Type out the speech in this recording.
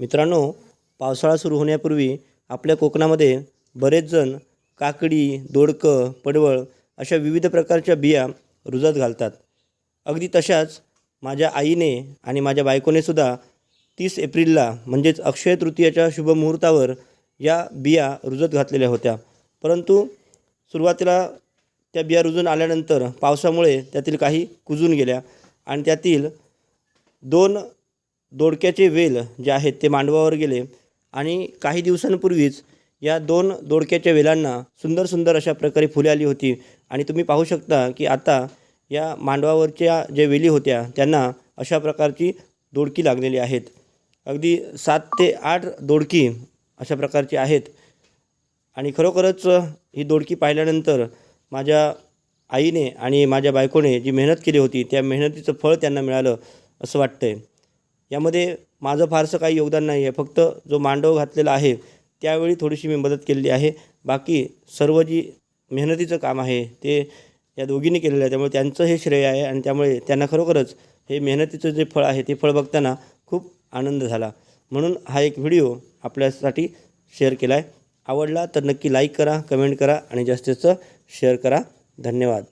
मित्रांनो पावसाळा सुरू होण्यापूर्वी आपल्या कोकणामध्ये बरेच जण काकडी दोडकं पडवळ अशा विविध प्रकारच्या बिया रुजत घालतात. अगदी तशाच माझ्या आईने आणि माझ्या बायकोनेसुद्धा तीस एप्रिलला म्हणजेच अक्षय तृतीयाच्या शुभमुहूर्तावर या बिया रुजत घातलेल्या होत्या. परंतु सुरुवातीला त्या बिया रुजून आल्यानंतर पावसामुळे त्यातील काही कुजून गेल्या आणि त्यातील दोन दोडक्याचे वेल जे आहेत ते मांडवावर गेले आणि काही दिवसांपूर्वीच या दोन दोडक्याच्या वेलांना सुंदर सुंदर अशा प्रकारे फुले आली होती. आणि तुम्ही पाहू शकता की आता या मांडवावरच्या ज्या वेली होत्या त्यांना अशा प्रकारची दोडकी लागलेली आहेत. अगदी सात ते आठ दोडकी अशा प्रकारची आहेत. आणि खरोखरच ही दोडकी पाहिल्यानंतर माझ्या आईने आणि माझ्या बायकोने जी मेहनत केली होती त्या मेहनतीचं फळ त्यांना मिळालं असं वाटतं आहे यामध्ये माझं फारसं काही योगदान नाही आहे. फक्त जो मांडव घातलेला आहे त्यावेळी थोडीशी मी मदत केलेली आहे. बाकी सर्व जी मेहनतीचं काम आहे ते या दोघींनी केलेलं आहे. त्यामुळे त्यांचं हे श्रेय आहे आणि त्यामुळे त्यांना खरोखरच हे मेहनतीचं जे फळ आहे ते फळ बघताना खूप आनंद झाला. म्हणून हा एक व्हिडिओ आपल्यासाठी शेअर केला आहे आवडला तर नक्की लाईक करा कमेंट करा आणि जास्तीचं जास्त शेअर करा. धन्यवाद.